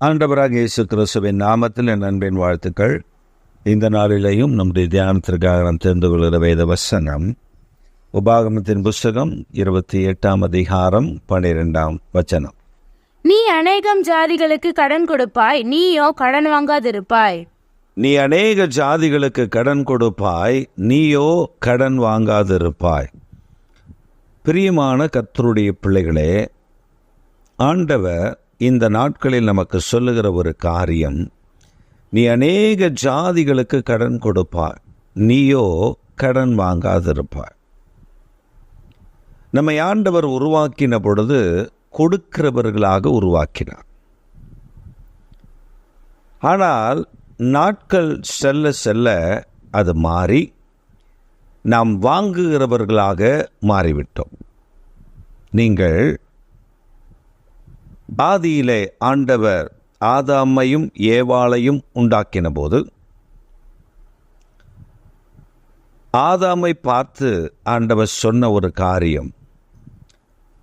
ஆண்டவராக இயேசு கிறிஸ்துவின் நாமத்தில் என் அன்பின் வாழ்த்துக்கள். இந்த நாளிலேயும் நம்முடைய தியானத்திற்காக நாம் தெரிந்து கொள்கிற வேத வசனம் உபாகமத்தின் புஸ்தகம் இருபத்தி எட்டாம் அதிகாரம் பனிரெண்டாம் வச்சனம் நீ அநேகம் ஜாதிகளுக்கு கடன் கொடுப்பாய் நீயோ கடன் வாங்காதிருப்பாய். நீ அநேக ஜாதிகளுக்கு கடன் கொடுப்பாய் நீயோ கடன் வாங்காதிருப்பாய். பிரியமான கர்த்தருடைய பிள்ளைகளே ஆண்டவர் இந்த நாட்களில் நமக்கு சொல்லுகிற ஒரு காரியம் நீ அநேக ஜாதிகளுக்கு கடன் கொடுப்பாய் நீயோ கடன் வாங்காதிருப்பாய். நம்மை ஆண்டவர் உருவாக்கின பொழுது கொடுக்கிறவர்களாக உருவாக்கினார். ஆனால் நாட்கள் செல்ல செல்ல அது மாறி நாம் வாங்குகிறவர்களாக மாறிவிட்டோம். நீங்கள் ஆதியிலே ஆண்டவர் ஆதாமையும் ஏவாளையும் உண்டாக்கின போது ஆதாமை பார்த்து ஆண்டவர் சொன்ன ஒரு காரியம்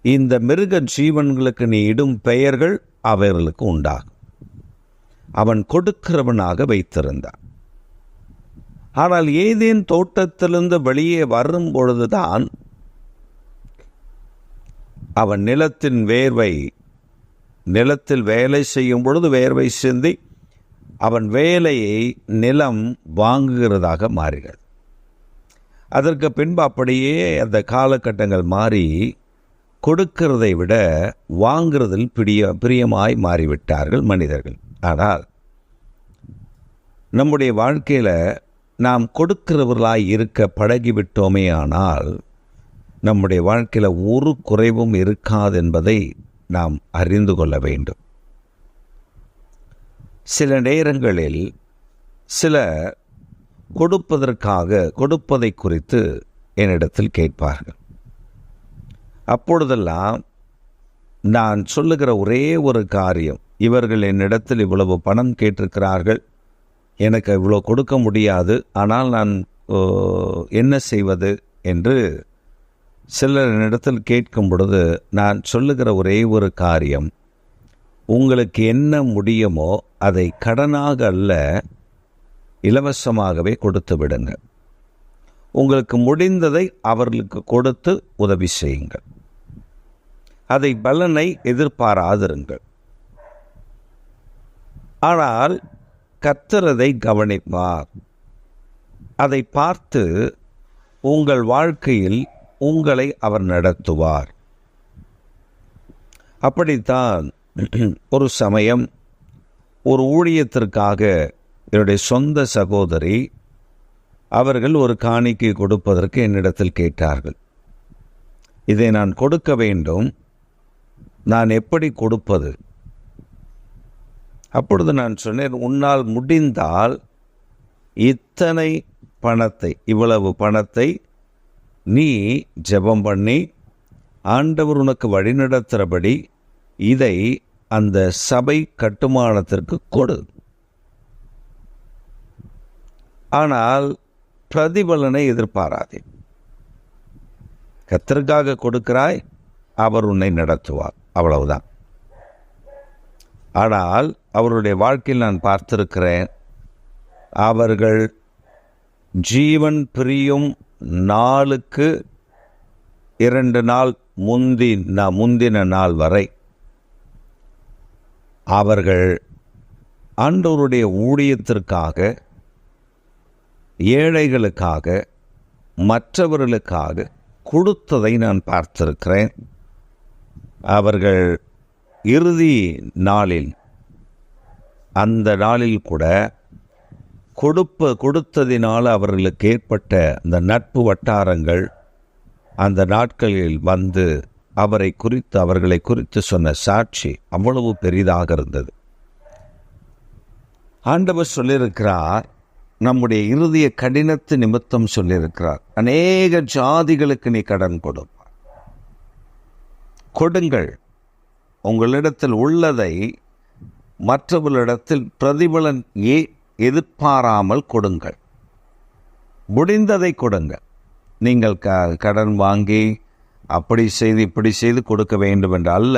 இந்த மிருக ஜீவன்களுக்கு நீ இடும் பெயர்கள் அவர்களுக்கு உண்டாகும். அவன் கொடுக்கிறவனாக வைத்திருந்தான். ஆனால் ஏதேன் தோட்டத்திலிருந்து வெளியே வரும் பொழுதுதான் அவன் நிலத்தின் வேர்வை நிலத்தில் வேலை செய்யும் பொழுது வேர்வை சிந்தி அவன் வேலையை நிலம் வாங்குகிறதாக மாறுகிறது அதற்கு பின்பு அப்படியே அந்த காலகட்டங்கள் மாறி கொடுக்கிறதை விட வாங்குறதில் பிரிய பிரியமாய் மாறிவிட்டார்கள் மனிதர்கள். ஆனால் நம்முடைய வாழ்க்கையில் நாம் கொடுக்கிறவர்களாய் இருக்க பழகிவிட்டோமே ஆனால் நம்முடைய வாழ்க்கையில் ஒரு குறைவும் இருக்காது என்பதை நாம் அறிந்து கொள்ள வேண்டும். சில நேரங்களில் சில கொடுப்பதற்காக கொடுப்பதை குறித்து என்னிடத்தில் கேட்பார்கள். அப்பொழுதெல்லாம் நான் சொல்லுகிற ஒரே ஒரு காரியம் இவர்கள் என்னிடத்தில் இவ்வளவு பணம் கேட்டிருக்கிறார்கள் எனக்கு இவ்வளோ கொடுக்க முடியாது ஆனால் நான் என்ன செய்வது என்று சிலர் கேட்கும் பொழுது நான் சொல்லுகிற ஒரே ஒரு காரியம் உங்களுக்கு என்ன முடியுமோ அதை கடனாக அல்ல இலவசமாகவே கொடுத்து விடுங்க. உங்களுக்கு முடிந்ததை அவர்களுக்கு கொடுத்து உதவி செய்யுங்கள். அதை பலனை எதிர்பாராதிருங்கள். ஆனால் கத்துறதை கவனிப்பார். அதை பார்த்து உங்கள் வாழ்க்கையில் உங்களை அவர் நடத்துவார். அப்படித்தான் ஒரு சமயம் ஒரு ஊழியத்திற்காக என்னுடைய சொந்த சகோதரி அவர்கள் ஒரு காணிக்கை கொடுப்பதற்கு என்னிடத்தில் கேட்டார்கள். இதை நான் கொடுக்க வேண்டும். நான் எப்படி கொடுப்பது? அப்பொழுது நான் சொன்னேன் உன்னால் முடிந்தால் இத்தனை பணத்தை இவ்வளவு பணத்தை நீ ஜெபம் பண்ணி ஆண்டவர் உனக்கு வழிநடத்துகிறபடி இதை அந்த சபை கட்டுமானத்திற்கு கொடு. ஆனால் பிரதிபலனை எதிர்பாராதே. கத்திற்காக கொடுக்கிறாய் அவர் உன்னை நடத்துவார். அவ்வளவுதான். ஆனால் அவருடைய வாழ்க்கையில் நான் பார்த்திருக்கிறேன் அவர்கள் ஜீவன் பிரியும் நாளுக்கு இரண்டு நாள் முந்தி முந்தின நாள் வரை அவர்கள் ஆண்டவருடைய ஊழியத்திற்காக ஏழைகளுக்காக மற்றவர்களுக்காக கொடுத்ததை நான் பார்த்திருக்கிறேன். அவர்கள் இறுதி நாளில் அந்த நாளில் கூட கொடுப்ப கொடுத்ததினால் அவர்களுக்கு ஏற்பட்ட அந்த நட்பு வட்டாரங்கள் அந்த நாட்களில் வந்து அவரை குறித்து அவர்களை குறித்து சொன்ன சாட்சி அவ்வளவு பெரிதாக இருந்தது. ஆண்டவர் சொல்லியிருக்கிறார் நம்முடைய இறுதிய கடினத்து நிமித்தம் சொல்லியிருக்கிறார். அநேக ஜாதிகளுக்கு நீ கடன் கொடுப்பார் கொடுங்கள். உங்களிடத்தில் உள்ளதை மற்றவர்களிடத்தில் பிரதிபலன் ஏ எதிர்பாராமல் கொடுங்கள். முடிந்ததை கொடுங்கள் நீங்கள் க கடன் வாங்கி அப்படி செய்து இப்படி செய்து கொடுக்க வேண்டும் என்று அல்ல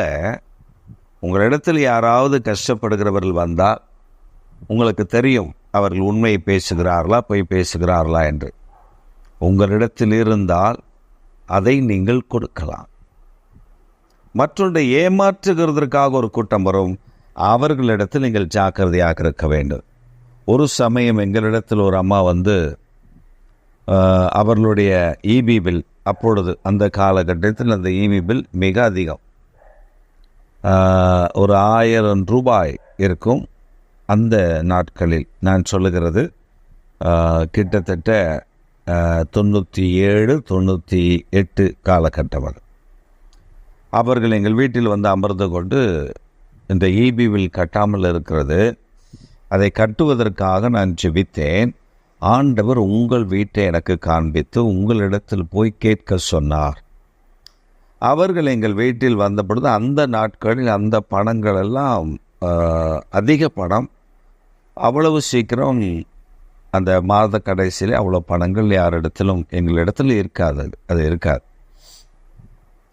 உங்களிடத்தில் யாராவது கஷ்டப்படுகிறவர்கள் வந்தால் உங்களுக்கு தெரியும் அவர்கள் உண்மையை பேசுகிறார்களா போய் பேசுகிறார்களா என்று. உங்களிடத்தில் இருந்தால் அதை நீங்கள் கொடுக்கலாம். மற்றொன்று ஏமாற்றுகிறதற்காக ஒரு கூட்டம் வரும். அவர்களிடத்தில் நீங்கள் ஜாக்கிரதையாக இருக்க வேண்டும். ஒரு சமயம் எங்களிடத்தில் ஒரு அம்மா வந்து அவர்களுடைய இபி பில் அப்பொழுது அந்த காலகட்டத்தில் அந்த இபி பில் மிக அதிகம். ஒரு ஆயிரம் ரூபாய் இருக்கும் அந்த நாட்களில். நான் சொல்லுகிறது கிட்டத்தட்ட தொண்ணூற்றி ஏழு தொண்ணூற்றி எட்டு காலகட்டம் அவர்கள் எங்கள் வீட்டில் வந்து அமர்ந்து கொண்டு இந்த இபி பில் கட்டாமல் இருக்கிறது. அதை கட்டுவதற்காக நான் ஜெபித்தேன். ஆண்டவர் உங்கள் வீட்டை எனக்கு காண்பித்து உங்களிடத்தில் போய் கேட்க சொன்னார். அவர்கள் எங்கள் வீட்டில் வந்தபொழுது அந்த நாட்களில் அந்த பணங்கள் எல்லாம் அதிக பணம். அவ்வளவு சீக்கிரம் அந்த மாத கடைசியில் அவ்வளோ பணங்கள் யாரிடத்திலும் எங்களிடத்தில் இருக்காது அது இருக்காது.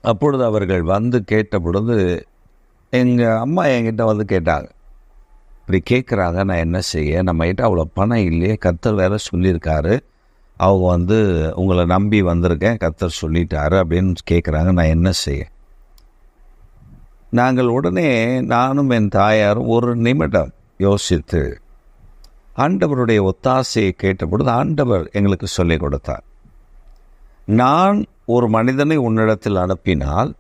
அப்பொழுது அவர்கள் வந்து கேட்ட பொழுது எங்கள் அம்மா என்கிட்ட வந்து கேட்டாங்க. இப்படி கேட்குறாங்க நான் என்ன செய்ய? நம்மகிட்ட அவ்வளோ பணம் இல்லையே. கத்தர் வேற சொல்லியிருக்காரு. அவங்க வந்து உங்களை நம்பி வந்திருக்கேன் கத்தர் சொல்லிட்டாரு அப்படின்னு கேட்குறாங்க நான் என்ன செய்ய? நாங்கள் உடனே நானும் என் தாயாரும் ஒரு நிமிடம் யோசித்து ஆண்டவருடைய ஒத்தாசையை கேட்டபொழுது ஆண்டவர் எங்களுக்கு சொல்லிக் கொடுத்தார். நான் ஒரு மனிதனை உன்னிடத்தில் அனுப்பினால்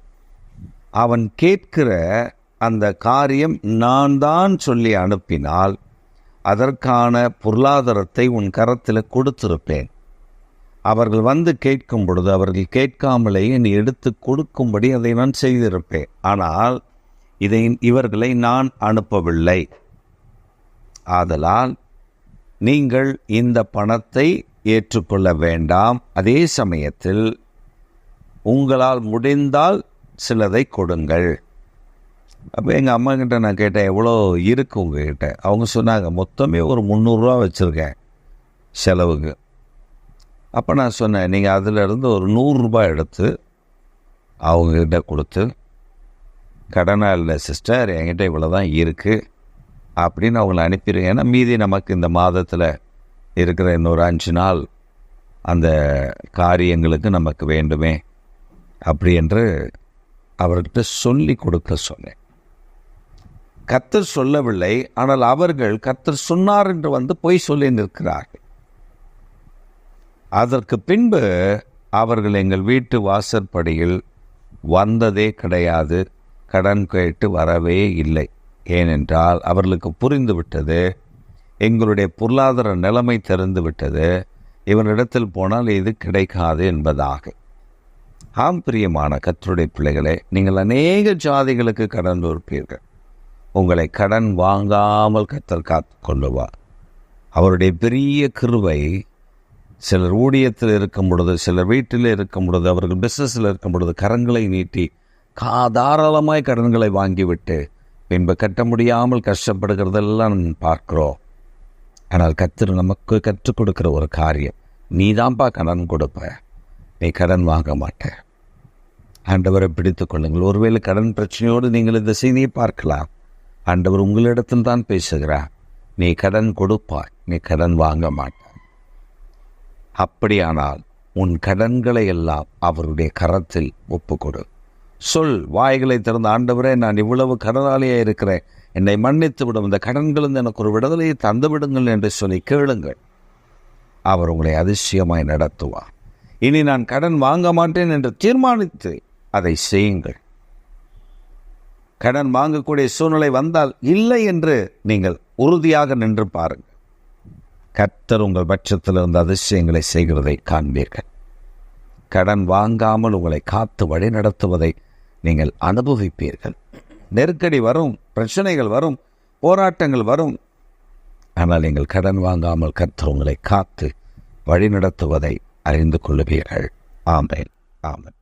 அவன் கேட்கிற அந்த காரியம் நான் தான் சொல்லி அனுப்பினால் அதற்கான பொருளாதாரத்தை உன் கரத்தில் கொடுத்திருப்பேன். அவர்கள் வந்து கேட்கும் பொழுது அவர்கள் கேட்காமலேயே நீ எடுத்து கொடுக்கும்படி அதை நான் செய்திருப்பேன். ஆனால் இதை இவர்களை நான் அனுப்பவில்லை. ஆதலால் நீங்கள் இந்த பணத்தை ஏற்றுக்கொள்ள வேண்டாம். அதே சமயத்தில் உங்களால் முடிந்தால் சிலதை கொடுங்கள். அப்போ எங்கள் அம்மா கிட்ட நான் கேட்டேன் எவ்வளோ இருக்கு உங்ககிட்ட? அவங்க சொன்னாங்க மொத்தமே ஒரு முந்நூறுரூவா வச்சுருக்கேன் செலவுக்கு. அப்போ நான் சொன்னேன் நீங்கள் அதிலிருந்து ஒரு நூறுரூபா எடுத்து அவங்கக்கிட்ட கொடுத்து கடனாக இல்லை சிஸ்டர் என்கிட்ட இவ்வளோ தான் இருக்குது அப்படின்னு அவங்கள அனுப்பிடுங்க. ஏன்னா மீதி நமக்கு இந்த மாதத்தில் இருக்கிற இன்னொரு அஞ்சு நாள் அந்த காரியங்களுக்கு நமக்கு வேண்டுமே அப்படி என்று அவர்கிட்ட சொல்லி கொடுக்க சொன்னேன். கத்தர் சொல்லவில்லை ஆனால் அவர்கள் கத்தர் சொன்னார் என்று வந்து பொய் சொல்லி நிற்கிறார்கள். அதற்கு பின்பு அவர்கள் எங்கள் வீட்டு வாசற்படியில் வந்ததே கிடையாது கடன் கேட்டு வரவே இல்லை. ஏனென்றால் அவர்களுக்கு புரிந்துவிட்டது எங்களுடைய பொருளாதார நிலைமை தெரிந்துவிட்டது இவனிடத்தில் போனால் இது கிடைக்காது என்பதாக. ஆம் பிரியமான கத்தருடைய பிள்ளைகளே நீங்கள் அநேக ஜாதிகளுக்கு கடன் இருப்பீர்கள் உங்களை கடன் வாங்காமல் கத்தர் காத்து கொள்ளுவார் அவருடைய பெரிய கிருவை சிலர் ஊழியத்தில் இருக்கும் பொழுது சிலர் வீட்டில் இருக்கும் பொழுது அவர்கள் பிஸ்னஸில் இருக்கும் பொழுது கரங்களை நீட்டி கா தாராளமாய் கடன்களை வாங்கிவிட்டு பின்பு கட்ட முடியாமல் கஷ்டப்படுகிறதெல்லாம் பார்க்குறோம். பார்க்கிறோம் ஆனால் கத்தர் நமக்கு கற்றுக் கொடுக்குற ஒரு காரியம் நீ தான்ப்பா கடன் கொடுப்ப நீ கடன் வாங்க மாட்ட. ஆண்டவரை பிடித்து கொள்ளுங்கள். ஒருவேளை கடன் பிரச்சனையோடு நீங்கள் இந்த செய்தியை பார்க்கலாம். ஆண்டவர் உங்களிடத்தில் தான் பேசுகிறார். நீ கடன் கொடுப்பாய் நீ கடன் வாங்க மாட்டாய். அப்படியானால் உன் கடன்களை எல்லாம் அவருடைய கரத்தில் ஒப்புக்கொடு. சொல் வாய்களை திறந்த ஆண்டவரே நான் இவ்வளவு கடனாளியாக இருக்கிறேன். என்னை மன்னித்து விடும் இந்த கடன்களிருந்து எனக்கு ஒரு விடுதலையை தந்து விடுங்கள் என்று சொல்லி கேளுங்கள். அவர் உங்களை அதிசயமாய் நடத்துவார். இனி நான் கடன் வாங்க மாட்டேன் என்று தீர்மானித்து அதை செய்யுங்கள். கடன் வாங்கக்கூடிய சூழ்நிலை வந்தால் இல்லை என்று நீங்கள் உறுதியாக நின்று பாருங்கள். கர்த்தர் உங்கள் பட்சத்தில் இருந்த அதிசயங்களை செய்கிறதை காண்பீர்கள். கடன் வாங்காமல் உங்களை காத்து வழி நடத்துவதை நீங்கள் அனுபவிப்பீர்கள். நெருக்கடி வரும் பிரச்சனைகள் வரும் போராட்டங்கள் வரும். ஆனால் நீங்கள் கடன் வாங்காமல் கர்த்தர் உங்களை காத்து வழி நடத்துவதை அறிந்து கொள்ளுவீர்கள். ஆமேன். ஆமேன்.